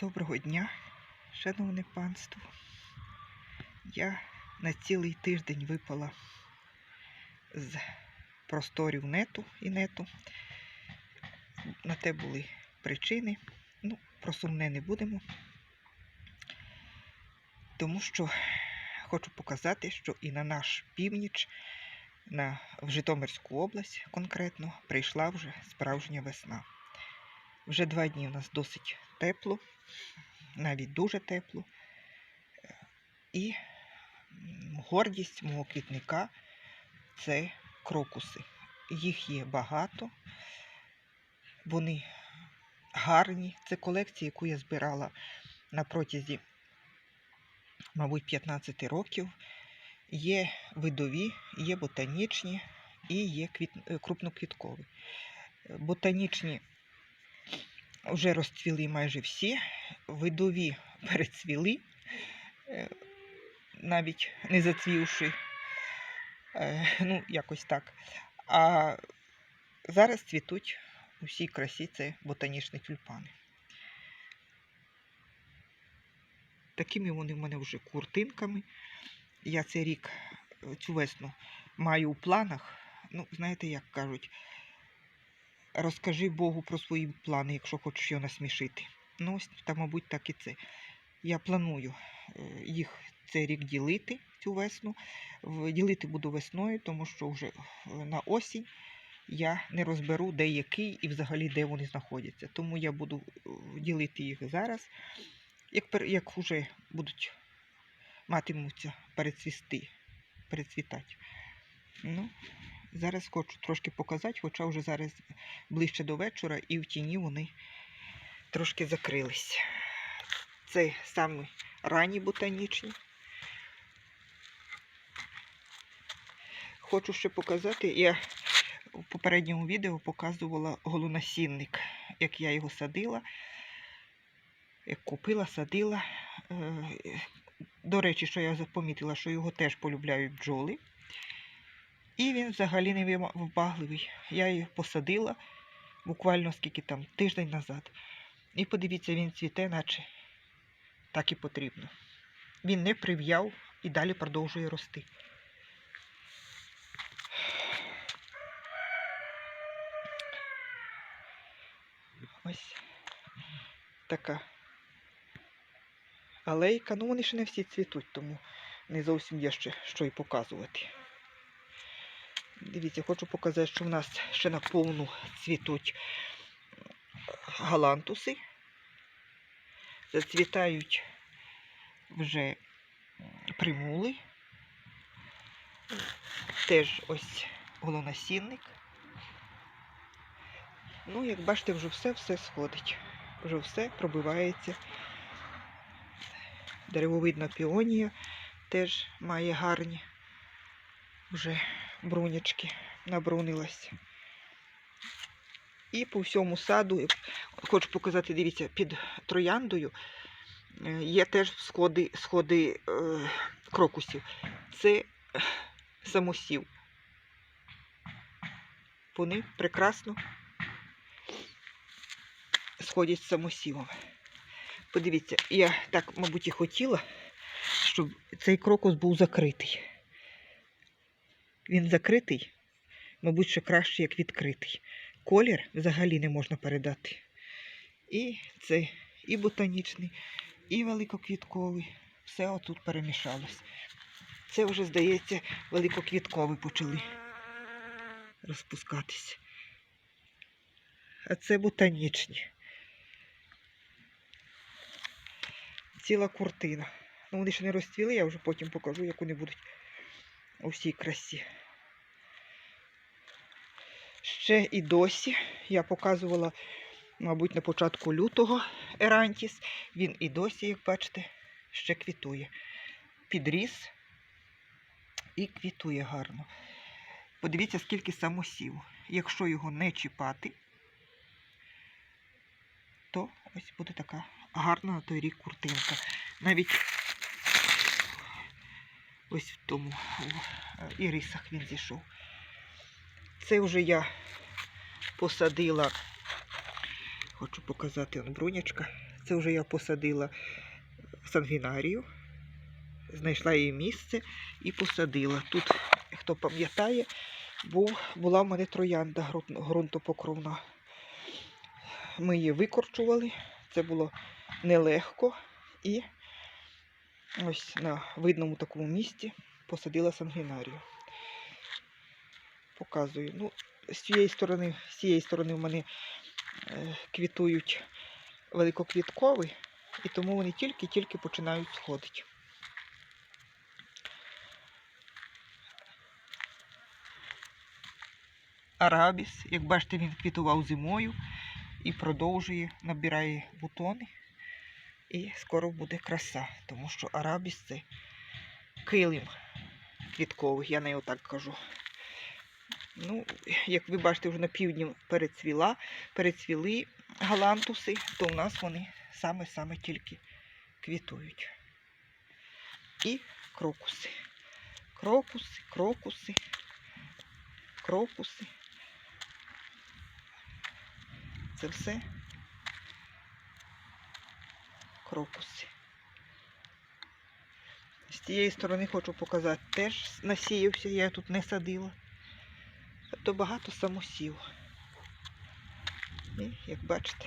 Доброго дня, шановне панство. Я на цілий тиждень випала з просторів нету і нету. На те були причини. Ну, про сумне не будемо. Тому що хочу показати, що і на наш північ, на, в Житомирську область конкретно, прийшла вже справжня весна. Вже два дні у нас досить тепло, навіть дуже тепло. І гордість мого квітника це крокуси. Їх є багато, вони гарні. Це колекція, яку я збирала на протязі, мабуть, 15 років. Є видові, є ботанічні і є е, крупноквіткові. Ботанічні вже розцвіли майже всі, видові перецвіли, е, навіть не зацвівши, е, ну, якось так. А зараз цвітуть у всій красі це ботанічні тюльпани. Такими вони в мене вже куртинками. Я цей рік, цю весну, маю у планах. Ну, знаєте, як кажуть, розкажи Богу про свої плани, якщо хочеш його насмішити. Ну, ось, та, мабуть, так і це. Я планую е, їх цей рік ділити цю весну. Ділити буду весною, тому що вже е, на осінь я не розберу, де який і взагалі де вони знаходяться. Тому я буду е, ділити їх зараз, як, як вже будуть матимуться перецвісти, перецвітати. Ну, зараз хочу трошки показати, хоча вже зараз ближче до вечора і в тіні вони трошки закрились. Це саме ранні ботанічні. Хочу ще показати, я в попередньому відео показувала голонасінник, як я його садила, як купила, садила. Е, До речі, що я запомітила, що його теж полюбляють бджоли. І він взагалі не вибагливий. Я її посадила буквально скільки там, тиждень назад. І подивіться, він цвіте, наче так і потрібно. Він не прив'яв і далі продовжує рости. Ось така алейка. Ну, вони ще не всі цвітуть, тому не зовсім є ще що й показувати. Дивіться, хочу показати, що в нас ще на повну цвітуть галантуси. Зацвітають вже примули. Теж ось голонасінник. Ну, як бачите, вже все-все сходить. Вже все пробивається. Деревовидна піонія теж має гарні вже брунячки, набрунилась. І по всьому саду, хочу показати, дивіться, під трояндою е, є теж сходи, сходи е, крокусів. Це е, самосів. Вони прекрасно сходять з самосівом. Подивіться, я так, мабуть, і хотіла, щоб цей крокус був закритий. Він закритий, мабуть, ще краще, як відкритий. Колір взагалі не можна передати. І це і ботанічний, і великоквітковий. Все отут перемішалось. Це вже, здається, великоквіткові почали розпускатись. А це ботанічні. Ціла куртина. Ну, вони ще не розцвіли, я вже потім покажу, як вони будуть у всій красі. Ще і досі я показувала, мабуть, на початку лютого Ерантіс. Він і досі, як бачите, ще квітує. Підріс і квітує гарно. Подивіться, скільки самосів. Якщо його не чіпати, то ось буде така гарна на той рік куртинка. Навіть ось в тому в ірисах він зійшов. Це вже я посадила, хочу показати он брунячка. Це вже я посадила сангвінарію, знайшла її місце і посадила. Тут, хто пам'ятає, була в мене троянда ґрунтопокровна. Ми її викорчували, це було нелегко. І ось на видному такому місці посадила сангвінарію. Показую. Ну, з цієї сторони, з цієї сторони в мене е, квітують великоквіткові, і тому вони тільки-тільки починають сходити. Арабіс, як бачите, він квітував зимою і продовжує, набирає бутони. І скоро буде краса, тому що арабіс це килим квітковий, я не отак кажу. Ну, як ви бачите, вже на півдні перецвіла, перецвіли галантуси, то в нас вони саме-саме тільки квітують. І крокуси. Крокуси, крокуси, крокуси. Це все крокуси. З тієї сторони хочу показати, теж насіявся, я тут не садила. То багато самосів. І, як бачите,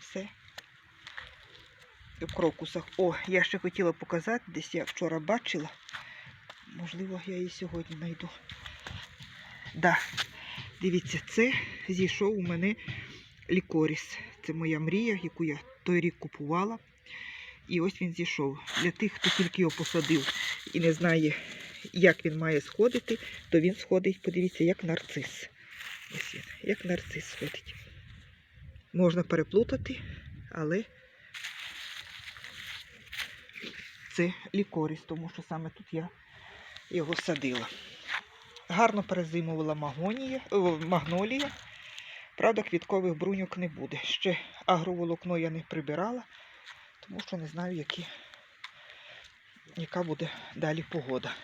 все в крокусах. О, я ще хотіла показати, десь я вчора бачила. Можливо, я її сьогодні знайду. Да. Дивіться, це зійшов у мене лікоріс. Це моя мрія, яку я той рік купувала. І ось він зійшов. Для тих, хто тільки його посадив і не знає, як він має сходити, то він сходить, подивіться, як нарцис. Ось він, як нарцис сходить. Можна переплутати, але це лікоріс, тому що саме тут я його садила. Гарно перезимувала магонія, магнолія. Правда, квіткових бруньок не буде. Ще агроволокно я не прибирала, тому що не знаю, які, яка буде далі погода.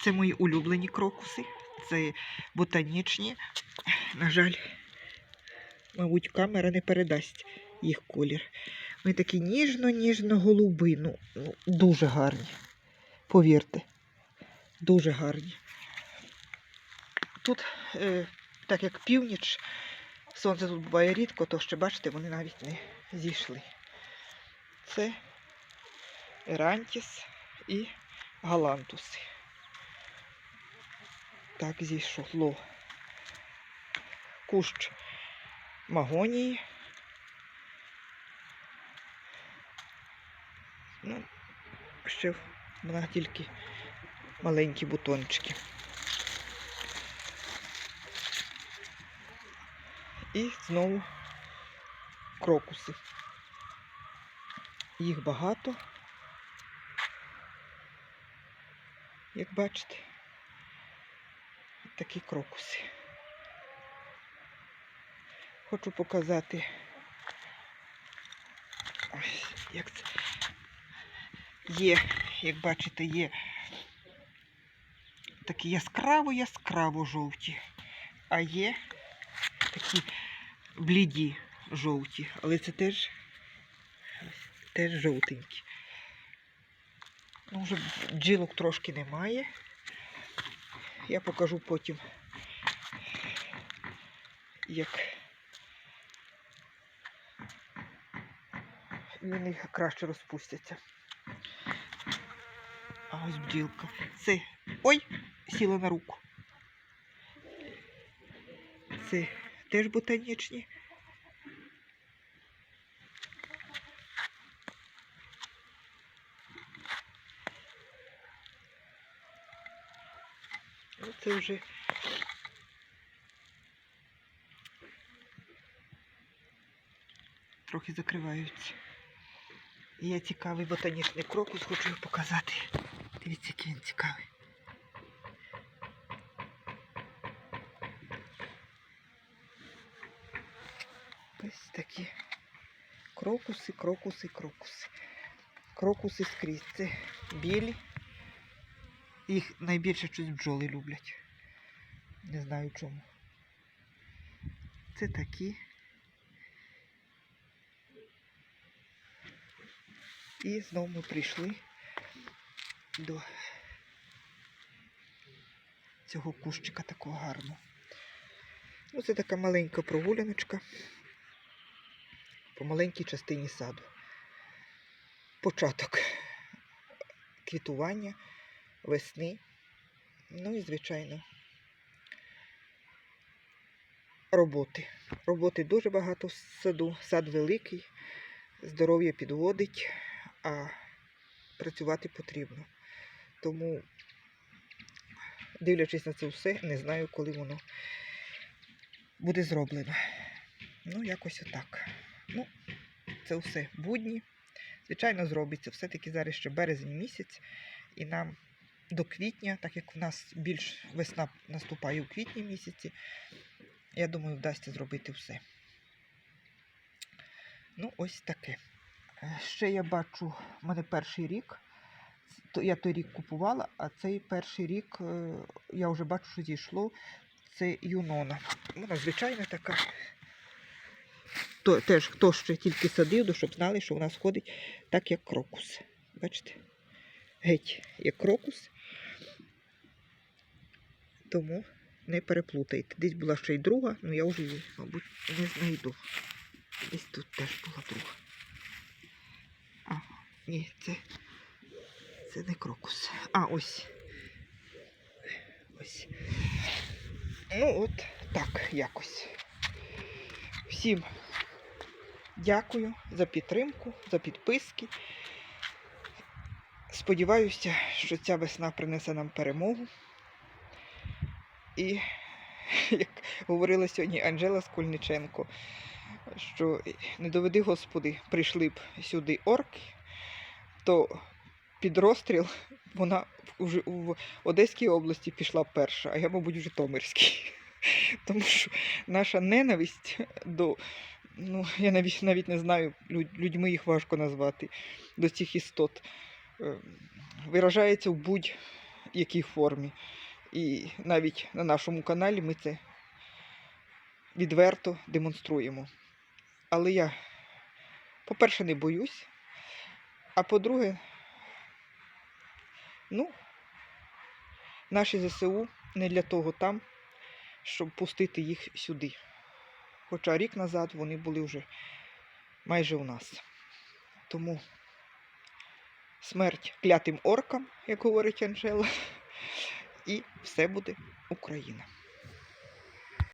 Це мої улюблені крокуси. Це ботанічні. На жаль, мабуть, камера не передасть їх колір. Вони такі ніжно-ніжно-голуби. Ну, ну, дуже гарні. Повірте, дуже гарні. Тут, е, так як північ, сонце тут буває рідко, то ще, бачите, вони навіть не зійшли. Це Ерантіс і Галантуси. Так зійшло. Кущ магонії. Ну, ще вона тільки маленькі бутончики. І знову крокуси. Їх багато. Як бачите, такі крокуси. Хочу показати, ось, як це є, як бачите, є такі яскраво-яскраво жовті, а є такі бліді жовті, але це теж, теж жовтенькі. Ну, вже бджілок трошки немає. Я покажу потім, як вони краще розпустяться. А ось бджілка. Це. Ой! Сіла на руку. Це теж ботанічні. Ну, Це вже трохи закриваються. Є цікавий ботанічний крокус, хочу показати. Дивіться, який він цікавий. Ось такі крокуси, крокуси, крокуси. Крокуси скрізь. Це білі. Їх найбільше щось бджоли люблять. Не знаю чому. Це такі. І знову ми прийшли до цього кущика такого гарного. Ну, це така маленька прогуляночка по маленькій частині саду. Початок квітування, весни. Ну і, звичайно, роботи. Роботи дуже багато в саду. Сад великий, здоров'я підводить, а працювати потрібно. Тому, дивлячись на це все, не знаю, коли воно буде зроблено. Ну, якось отак. Ну, це все будні. Звичайно, зробиться. Все-таки зараз ще березень місяць, і нам до квітня, так як в нас більш весна наступає у квітні місяці, я думаю, вдасться зробити все. Ну, ось таке. Е, Ще я бачу, в мене перший рік. Я той рік купувала, а цей перший рік е, я вже бачу, що зійшло. Це юнона. Вона звичайна така. То, теж хто ще тільки садив, щоб знали, що вона сходить так, як крокус. Бачите? Геть, як крокус. Тому не переплутайте. Десь була ще й друга, але я вже її, мабуть, не знайду. Десь тут теж була друга. А, ні, це, це не крокус. А, ось. Ось. Ну, от так, якось. Всім дякую за підтримку, за підписки. Сподіваюся, що ця весна принесе нам перемогу. І, як говорила сьогодні Анжела Скульниченко, що не доведи, Господи, прийшли б сюди орки, то під розстріл вона вже в Одеській області пішла перша, а я, мабуть, в Житомирській. Тому що наша ненависть до, ну, я навіть, навіть не знаю, людьми їх важко назвати, до цих істот, е, виражається в будь-якій формі. І навіть на нашому каналі ми це відверто демонструємо. Але я, по-перше, не боюсь, а по-друге, ну, наші ЗСУ не для того там, щоб пустити їх сюди. Хоча рік назад вони були вже майже у нас. Тому смерть клятим оркам, як говорить Анжела, і все буде Україна.